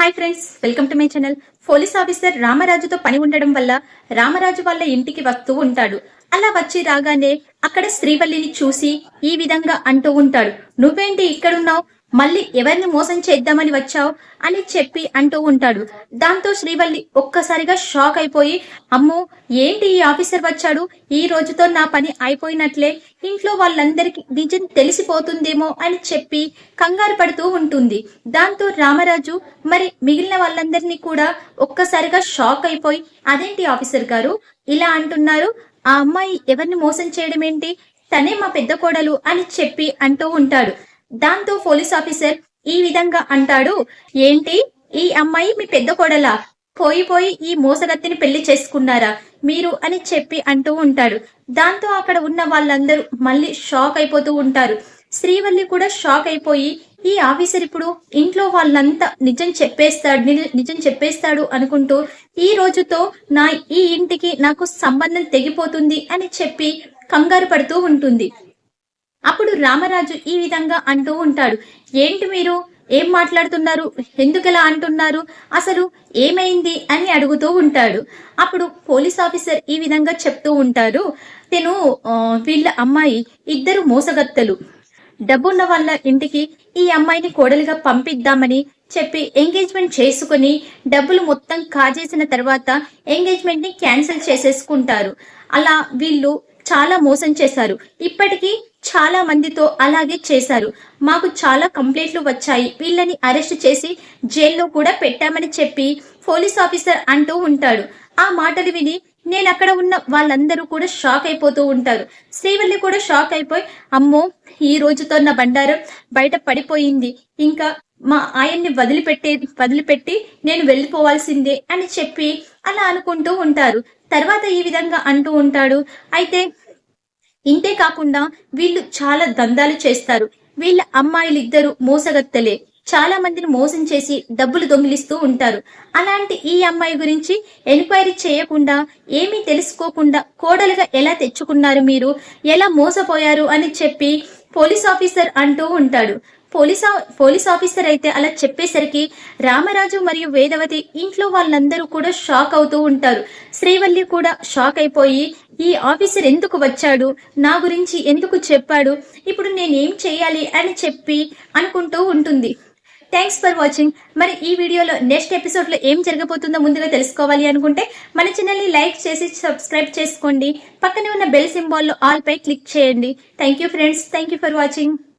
Hi friends welcome to my channel. Police officer రామరాజుతో పని ఉండడం వల్ల రామరాజు వాళ్ళ ఇంటికి వస్తూ ఉంటాడు. అలా వచ్చి రాగానే అక్కడ శ్రీవల్లిని చూసి ఈ విధంగా అంటూ ఉంటాడు. నువ్వేంటి ఇక్కడున్నావు? మళ్ళీ ఎవరిని మోసం చేద్దామని వచ్చావు అని చెప్పి అంటూ ఉంటాడు. దాంతో శ్రీవల్లి ఒక్కసారిగా షాక్ అయిపోయి అమ్మో ఏంటి ఈ ఆఫీసర్ వచ్చాడు? ఈ రోజుతో నా పని అయిపోయినట్లే. ఇంట్లో వాళ్ళందరికీ నిజం తెలిసిపోతుందేమో అని చెప్పి కంగారు పడుతూ ఉంటుంది. దాంతో రామరాజు మరి మిగిలిన వాళ్ళందరినీ కూడా ఒక్కసారిగా షాక్ అయిపోయి అదేంటి ఆఫీసర్ గారు? ఇలా అంటున్నారు. ఆ అమ్మాయి ఎవరిని మోసం చేయడం ఏంటి తనే మా పెద్ద కోడలు అని చెప్పి అంటూ ఉంటాడు. దాంతో పోలీస్ ఆఫీసర్ ఈ విధంగా అంటాడు ఏంటి? ఈ అమ్మాయి మీ పెద్ద కోడలా? పోయి పోయి ఈ మోసగత్తిని పెళ్ళి చేసుకున్నారా? మీరు అని చెప్పి అంటూ ఉంటాడు. దాంతో అక్కడ ఉన్న వాళ్ళందరూ మళ్ళీ షాక్ అయిపోతూ ఉంటారు. శ్రీవల్లి కూడా షాక్ అయిపోయి ఈ ఆఫీసర్ ఇప్పుడు ఇంట్లో వాళ్ళంతా నిజం చెప్పేస్తాడు ని- నిజం చెప్పేస్తాడు అనుకుంటూ ఈ రోజుతో నా ఈ ఇంటికి నాకు సంబంధం తెగిపోతుంది అని చెప్పి కంగారు పడుతూ ఉంటుంది. అప్పుడు రామరాజు ఈ విధంగా అంటూ ఉంటాడు. ఏంటి మీరు? ఏం మాట్లాడుతున్నారు? ఎందుకలా అంటున్నారు? అసలు ఏమైంది? అని అడుగుతూ ఉంటాడు. అప్పుడు పోలీస్ ఆఫీసర్ ఈ విధంగా చెప్తూ ఉంటారు తను వీళ్ళ అమ్మాయి ఇద్దరు మోసగత్తలు. డబ్బున్న వాళ్ళ ఇంటికి ఈ అమ్మాయిని కోడలిగా పంపిద్దామని చెప్పి ఎంగేజ్మెంట్ చేసుకుని డబ్బులు మొత్తం కాజేసిన తర్వాత ఎంగేజ్మెంట్ని క్యాన్సిల్ చేసేసుకుంటారు. అలా వీళ్ళు చాలా మోసం చేశారు. ఇప్పటికీ చాలా మందితో అలాగే చేశారు. మాకు చాలా కంప్లైంట్లు వచ్చాయి. వీళ్ళని అరెస్ట్ చేసి జైల్లో కూడా పెట్టామని చెప్పి పోలీస్ ఆఫీసర్ అంటూ ఉంటాడు. ఆ మాటలు విని నేను అక్కడ ఉన్న వాళ్ళందరూ కూడా షాక్ అయిపోతూ ఉంటారు. శ్రీవల్లి కూడా షాక్ అయిపోయి అమ్మో ఈ రోజుతో నా బండారం బయట పడిపోయింది. ఇంకా మా ఆయన్ని వదిలిపెట్టే వదిలిపెట్టి నేను వెళ్ళిపోవాల్సిందే అని చెప్పి అలా అనుకుంటూ ఉంటారు. తర్వాత ఈ విధంగా అంటూ ఉంటాడు. అయితే ఇంతే కాకుండా వీళ్ళు చాలా దందాలు చేస్తారు. వీళ్ళ అమ్మాయిలిద్దరూ మోసగత్తలే. చాలా మందిని మోసం చేసి డబ్బులు దొంగిలిస్తూ ఉంటారు. అలాంటి ఈ అమ్మాయి గురించి ఎంక్వైరీ చేయకుండా ఏమీ తెలుసుకోకుండా కోడలుగా ఎలా తెచ్చుకున్నారు మీరు? ఎలా మోసపోయారు అని చెప్పి పోలీస్ ఆఫీసర్ అంటూ ఉంటాడు. పోలీస్ ఆ- పోలీస్ ఆఫీసర్ అయితే అలా చెప్పేసరికి రామరాజు మరియు వేదవతి ఇంట్లో వాళ్ళందరూ కూడా షాక్ అవుతూ ఉంటారు. శ్రీవల్లి కూడా షాక్ అయిపోయి ఈ ఆఫీసర్ ఎందుకు వచ్చాడు? నా గురించి ఎందుకు చెప్పాడు? ఇప్పుడు నేనేం చేయాలి అని చెప్పి అనుకుంటూ ఉంటుంది. థ్యాంక్స్ ఫర్ వాచింగ్ మరి ఈ వీడియోలో నెక్స్ట్ ఎపిసోడ్లో ఏం జరగబోతుందో ముందుగా తెలుసుకోవాలి అనుకుంటే మన ఛానల్ని లైక్ చేసి సబ్స్క్రైబ్ చేసుకోండి. పక్కనే ఉన్న బెల్ సింబాల్లో ఆల్పై క్లిక్ చేయండి. Thank you friends thank you for watching